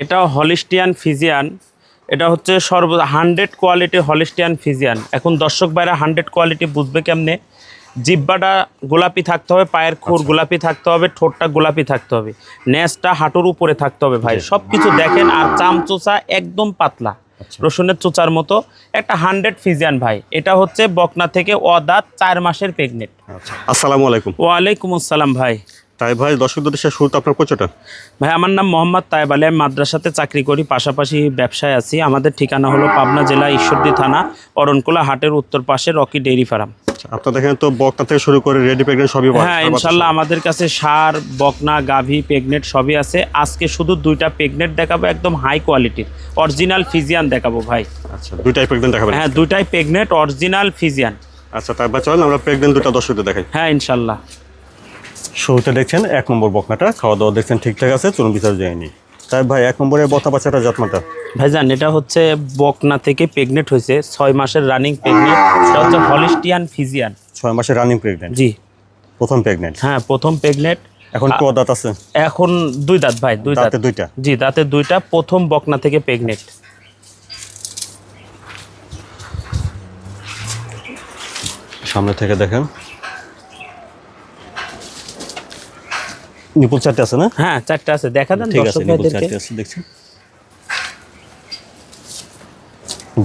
এটা Holstein Friesian. এটা হচ্ছে সর্ব হান্ড্রেড কোয়ালিটি হলিস্টিয়ান ফিজিয়ান। এখন দর্শক বাইরা হান্ড্রেড কোয়ালিটি বুঝবে কেমনে? জিব্বাটা গোলাপি থাকতে হবে পায়ের খুর গোলাপি থাকতে হবে ঠোঁটটা গোলাপি থাকতে হবে। নেজটা হাঁটুর উপরে থাকতে হবে ভাই। সব কিছু দেখেন আর চামচোচা একদম পাতলা। রসুনের চোচার মতো। একটা হান্ড্রেড ফিজিয়ান ভাই। এটা হচ্ছে বকনা থেকে অদাঁত চার মাসের প্রেগনেন্ট। আচ্ছা। আসসালামু আলাইকুম। ওয়ালাইকুম আসসালাম ভাই। তাই ভাই দর্শকদের দেশে শুরুতে আপনার পরিচয়টা। ভাই আমার নাম মোহাম্মদ তায়েব আলী। আমি মাদ্রাসাতে চাকরি করি পাশাপাশি ব্যবসায় আছি। আমাদের ঠিকানা হলো পাবনা জেলা ঈশ্বরদী থানা অরণকুলা হাটের উত্তর পাশে রকি ডেইরি ফার্ম। আচ্ছা, আপনাদের এখানে তো বকনা থেকে শুরু করে রেডি প্রেগনেন্ট সবই হ্যাঁ ইনশাল্লাহ আমাদের কাছে সার বকনা গাভী পেগনেট সবই আছে। আজকে শুধু দুইটা পেগনেট দেখাবো একদম হাই কোয়ালিটির। অরিজিনাল ফিজিয়ান দেখাবো ভাই। আচ্ছা দুইটাই প্রেগনেন্ট দেখাবেন? হ্যাঁ দুইটাই পেগনেট অরিজিনাল ফিজিয়ান। আচ্ছা ভাই চলেন আমরা প্রেগনেন্ট দুটো দর্শকদের দেখাই। হ্যাঁ ইনশাল্লাহ। শুরুতে দেখছেন এক নম্বর বকনাটা খাওয়া দাওয়া দেখছেন ঠিকঠাক আছে চলুন বিচার যায়নি তাই ভাই এক নম্বরে বতা বাচ্চাটা জাতমাটা? ভাইজান এটা হচ্ছে বকনা থেকে প্রেগনেন্ট হয়েছে ছয় মাসের রানিং প্রেগনেট এটা হচ্ছে হলিস্টিয়ান ফিজিয়ান ছয় মাসে রানিং প্রেগনেন্ট জি। প্রথম প্রেগনেন্ট হ্যাঁ প্রথম প্রেগনেট এখন কো দাঁত আছে? এখন দুই দাঁত ভাই দুই দাঁতে। দুইটা? জি দাঁতে দুইটা প্রথম বকনা থেকে প্রেগনেন্ট সামনে থেকে দেখেন। নিপুল চারটে আছে না? হ্যাঁ চারটে আছে। দেখা দেন ঠিক আছে দর্শক নিপুল চারটে আছে দেখছেন?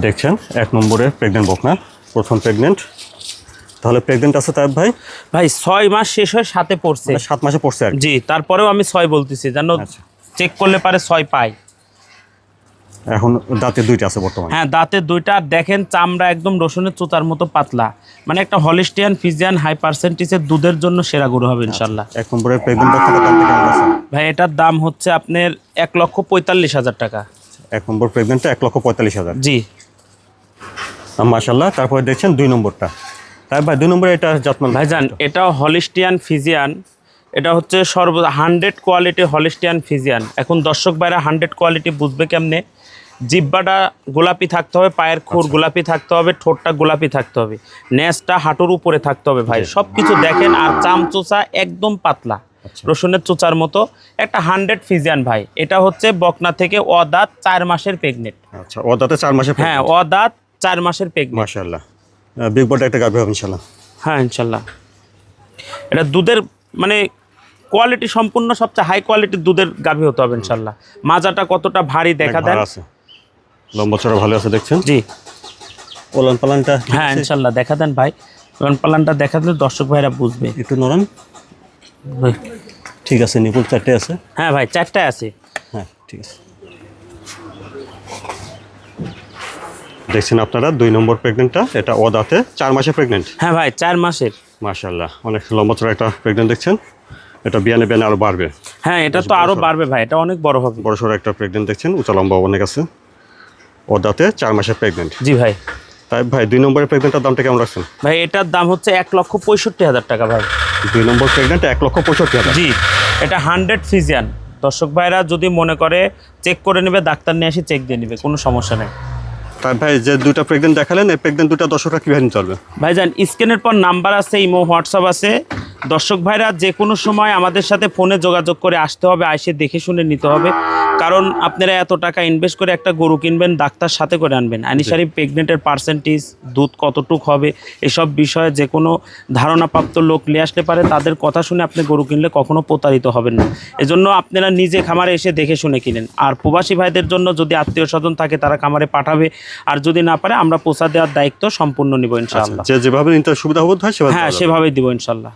দেখছেন এক নম্বরে প্রেগনেন্ট বকনা প্রথম প্রেগনেন্ট তাহলে প্রেগনেন্ট আছে তার ভাই? ভাই ছয় মাস শেষ হয়ে সাথে পড়ছে। মানে সাত মাসে পড়ছে আর জি তারপরেও আমি ছয় বলতেছি জানো আচ্ছা। চেক করলে পারে ছয় পাই এখন দাঁতে দুইটা আছে বর্তমানে। হ্যাঁ দাঁতে দুইটা। আর দেখেন চামড়া একদম রসুনের চোতার মতো পাতলা। মানে একটা হলিস্টিয়ান ফিজিয়ান হাই পার্সেন্টেজের দুধের জন্য সেরা গরু হবে ইনশাল্লাহ এক নম্বরে প্রেগনেন্ট বকনাটা দাম কেমন আছে। ভাই এটার দাম হচ্ছে আপনার এক লক্ষ পঁয়তাল্লিশ হাজার টাকা। এক নম্বর প্রেগনেন্টটা এক লক্ষ পঁয়তাল্লিশ হাজার। জি। মাশাল্লাহ তারপরে দেখছেন দুই নম্বরটা। তাই ভাই দুই নম্বরে এটা জাতমান ভাইজান এটাও হলিস্টিয়ান ফিজিয়ান এটা হচ্ছে সর্ব হান্ড্রেড কোয়ালিটি হলিস্টিয়ান ফিজিয়ান এখন দর্শক বাইরা হান্ড্রেড কোয়ালিটি বুঝবে কেমনে? জিব্বাটা গোলাপি থাকতে হবে পায়ের খুর গোলাপি থাকতে হবে ঠোঁটটা গোলাপি থাকতে হবে। নেজটা হাঁটুর উপরে থাকতে হবে ভাই। সব কিছু দেখেন আর চামচোচা একদম পাতলা। রসুনের চোচার মতো। একটা হান্ড্রেড ফিজিয়ান ভাই। এটা হচ্ছে বকনা থেকে অদাত চার মাসের প্রেগনেন্ট আচ্ছা ও দাঁতে চার মাসের হ্যাঁ অদাত চার মাসের প্রেগনেন্ট মাশাল্লাহ বিগ বড় একটা গাভি হবে ইনশাল্লাহ হ্যাঁ ইনশাল্লাহ এটা দুধের মানে কোয়ালিটি সম্পূর্ণ সবচেয়ে হাই কোয়ালিটির দুধের গাভী হতে হবে ইনশাল্লাহ। মাজাটা কতটা ভারী দেখা দেন। লম্বা চড়া ভালো আছে দেখছেন? জি। ওলান পালানটা হ্যাঁ ইনশাল্লাহ দেখা দেন ভাই। কারণ পালানটা দেখা দিলে দর্শক ভাইরা বুঝবে। একটু নরম ঠিক আছে নিপুল চারটে আছে। হ্যাঁ ভাই চারটায় আছে। হ্যাঁ ঠিক আছে। দেখছেন আপনারা দুই নম্বর প্রেগনেন্টটা এটা ও দাঁতে চার মাসে প্রেগনেন্ট হ্যাঁ ভাই চার মাসের। মাশাল্লাহ অনেক লম্বা চড়া একটা প্রেগনেন্ট দেখছেন। এটা বিয়ানে বিয়ানে আরও বাড়বে। হ্যাঁ এটা তো আরও বাড়বে ভাই এটা অনেক বড় হবে। বড় সড়ো একটা প্রেগনেন্ট দেখছেন উঁচা লম্বা অনেক আছে। ও দাঁতে চার মাসে প্রেগনেন্ট জি ভাই। তাই ভাই দুই নম্বরের প্রেগনেন্টের দামটা কেমন রাখছেন? ভাই এটার দাম হচ্ছে এক লক্ষ পঁয়ষট্টি হাজার টাকা ভাই। দুই নম্বর প্রেগনেন্ট এক লক্ষ পঁয়ষট্টি হাজার। জি এটা হান্ড্রেড ফিজিয়ান দর্শক ভাইরা যদি মনে করে চেক করে নেবে ডাক্তার নিয়ে এসে চেক দিয়ে নেবে কোনো সমস্যা নেই। তাই ভাই যে দুইটা প্রেগনেন্ট দেখালেন এই প্রেগনেন্ট দুটা দর্শকরা কীভাবে নিতে পারবে? ভাইজান স্ক্রিনের পর নাম্বার আছে ইমো হোয়াটসঅ্যাপ আছে। দর্শক ভাইরা যে কোনো সময় আমাদের সাথে ফোনে যোগাযোগ করে আসতে হবে আইসে দেখে শুনে নিতে হবে। কারণ আপনারা এত টাকা ইনভেস্ট করে একটা গরু কিনবেন ডাক্তার সাথে করে আনবেন। আনিসারি প্রেগনেন্টের পার্সেন্টেজ দুধ কতটুক হবে এসব বিষয়ে যে কোনো ধারণাপ্রাপ্ত লোক নিয়ে আসতে পারে। তাদের কথা শুনে আপনি গরু কিনলে কখনো প্রতারিত হবেন না। এজন্য আপনারা নিজে খামারে এসে দেখে শুনে কিনেন। আর প্রবাসী ভাইদের জন্য যদি আত্মীয় স্বজন থাকে তারা খামারে পাঠাবে। আর যদি না পারে আমরা পোষা দেওয়ার দায়িত্ব সম্পূর্ণ নিব ইনশাআল্লাহ। যে যেভাবে সুবিধা হবে হয় সেভাবে হ্যাঁ সেভাবেই দিব ইনশাল্লাহ